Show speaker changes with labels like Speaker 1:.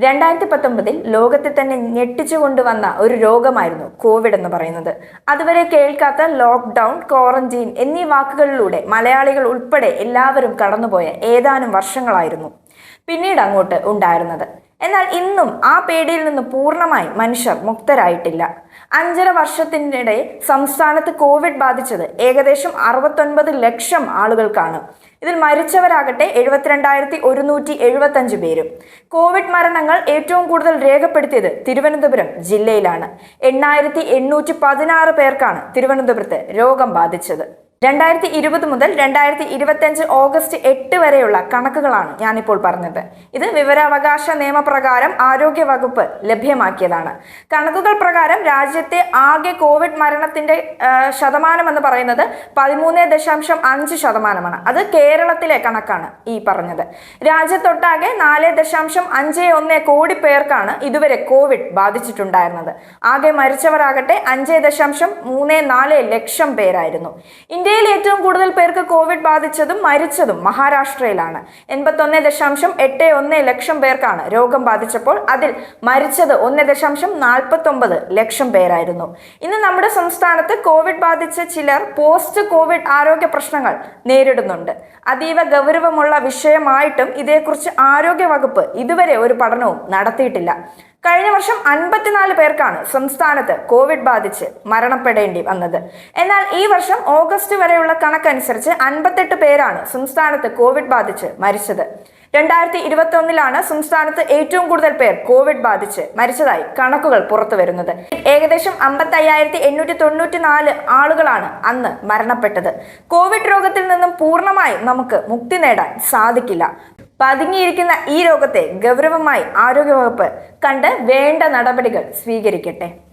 Speaker 1: രണ്ടായിരത്തി പത്തൊമ്പതിൽ ലോകത്തെ തന്നെ ഞെട്ടിച്ചു കൊണ്ടുവന്ന ഒരു രോഗമായിരുന്നു കോവിഡ് എന്ന് പറയുന്നത്. അതുവരെ കേൾക്കാത്ത ലോക്ക്ഡൗൺ ക്വാറന്റീൻ എന്നീ വാക്കുകളിലൂടെ മലയാളികൾ ഉൾപ്പെടെ എല്ലാവരും കടന്നുപോയ ഏതാനും വർഷങ്ങളായിരുന്നു പിന്നീട് അങ്ങോട്ട് ഉണ്ടായിരുന്നത്. എന്നാൽ ഇന്നും ആ പേടിയിൽ നിന്ന് പൂർണമായി മനുഷ്യർ മുക്തരായിട്ടില്ല. അഞ്ചര വർഷത്തിനിടെ സംസ്ഥാനത്ത് കോവിഡ് ബാധിച്ചത് ഏകദേശം അറുപത്തൊൻപത് ലക്ഷം ആളുകൾക്കാണ്. ഇതിൽ മരിച്ചവരാകട്ടെ എഴുപത്തിരണ്ടായിരത്തി ഒരുന്നൂറ്റി എഴുപത്തഞ്ച് പേരും. കോവിഡ് മരണങ്ങൾ ഏറ്റവും കൂടുതൽ രേഖപ്പെടുത്തിയത് തിരുവനന്തപുരം ജില്ലയിലാണ്. എണ്ണായിരത്തി എണ്ണൂറ്റി പതിനാറ് പേർക്കാണ് തിരുവനന്തപുരത്ത് രോഗം ബാധിച്ചത്. രണ്ടായിരത്തി ഇരുപത് മുതൽ രണ്ടായിരത്തി ഇരുപത്തിയഞ്ച് ഓഗസ്റ്റ് എട്ട് വരെയുള്ള കണക്കുകളാണ് ഞാനിപ്പോൾ പറഞ്ഞത്. ഇത് വിവരാവകാശ നിയമപ്രകാരം ആരോഗ്യ വകുപ്പ് ലഭ്യമാക്കിയതാണ്. കണക്കുകൾ പ്രകാരം രാജ്യത്തെ ആകെ കോവിഡ് മരണത്തിന്റെ ശതമാനം എന്ന് പറയുന്നത് പതിമൂന്ന് ദശാംശം അഞ്ച് ശതമാനമാണ്. അത് കേരളത്തിലെ കണക്കാണ് ഈ പറഞ്ഞത്. രാജ്യത്തൊട്ടാകെ നാല് ദശാംശം അഞ്ച് ഒന്ന് കോടി പേർക്കാണ് ഇതുവരെ കോവിഡ് ബാധിച്ചിട്ടുണ്ടായിരുന്നത്. ആകെ മരിച്ചവരാകട്ടെ അഞ്ച് ദശാംശം മൂന്ന് നാല് ലക്ഷം പേരായിരുന്നു. ഇന്ത്യയിൽ ഏറ്റവും കൂടുതൽ പേർക്ക് കോവിഡ് ബാധിച്ചതും മരിച്ചതും മഹാരാഷ്ട്രയിലാണ്. എൺപത്തൊന്ന് ദശാംശം എട്ട് ഒന്ന് ലക്ഷം പേർക്കാണ് രോഗം ബാധിച്ചപ്പോൾ അതിൽ മരിച്ചത് ഒന്ന് ദശാംശം നാൽപ്പത്തൊമ്പത് ലക്ഷം പേരായിരുന്നു. ഇന്ന് നമ്മുടെ സംസ്ഥാനത്ത് കോവിഡ് ബാധിച്ച ചിലർ പോസ്റ്റ് കോവിഡ് ആരോഗ്യ പ്രശ്നങ്ങൾ നേരിടുന്നുണ്ട്. അതീവ ഗൗരവമുള്ള വിഷയമായിട്ടും ഇതേക്കുറിച്ച് ആരോഗ്യ വകുപ്പ് ഇതുവരെ ഒരു പഠനവും നടത്തിയിട്ടില്ല. കഴിഞ്ഞ വർഷം അൻപത്തിനാല് പേർക്കാണ് സംസ്ഥാനത്ത് കോവിഡ് ബാധിച്ച് മരണപ്പെടേണ്ടി വന്നത്. എന്നാൽ ഈ വർഷം ഓഗസ്റ്റ് വരെയുള്ള കണക്കനുസരിച്ച് അൻപത്തെട്ട് പേരാണ് സംസ്ഥാനത്ത് കോവിഡ് ബാധിച്ച് മരിച്ചത്. രണ്ടായിരത്തി ഇരുപത്തി ഒന്നിലാണ് സംസ്ഥാനത്ത് ഏറ്റവും കൂടുതൽ പേർ കോവിഡ് ബാധിച്ച് മരിച്ചതായി കണക്കുകൾ പുറത്തു വരുന്നത്. ഏകദേശം അമ്പത്തി അയ്യായിരത്തി എണ്ണൂറ്റി തൊണ്ണൂറ്റി നാല് ആളുകളാണ് അന്ന് മരണപ്പെട്ടത്. കോവിഡ് രോഗത്തിൽ നിന്നും പൂർണമായും നമുക്ക് മുക്തി നേടാൻ സാധിക്കില്ല. പതുങ്ങിയിരിക്കുന്ന ഈ രോഗത്തെ ഗൗരവമായി ആരോഗ്യവകുപ്പ് കണ്ട് വേണ്ട നടപടികൾ സ്വീകരിക്കട്ടെ.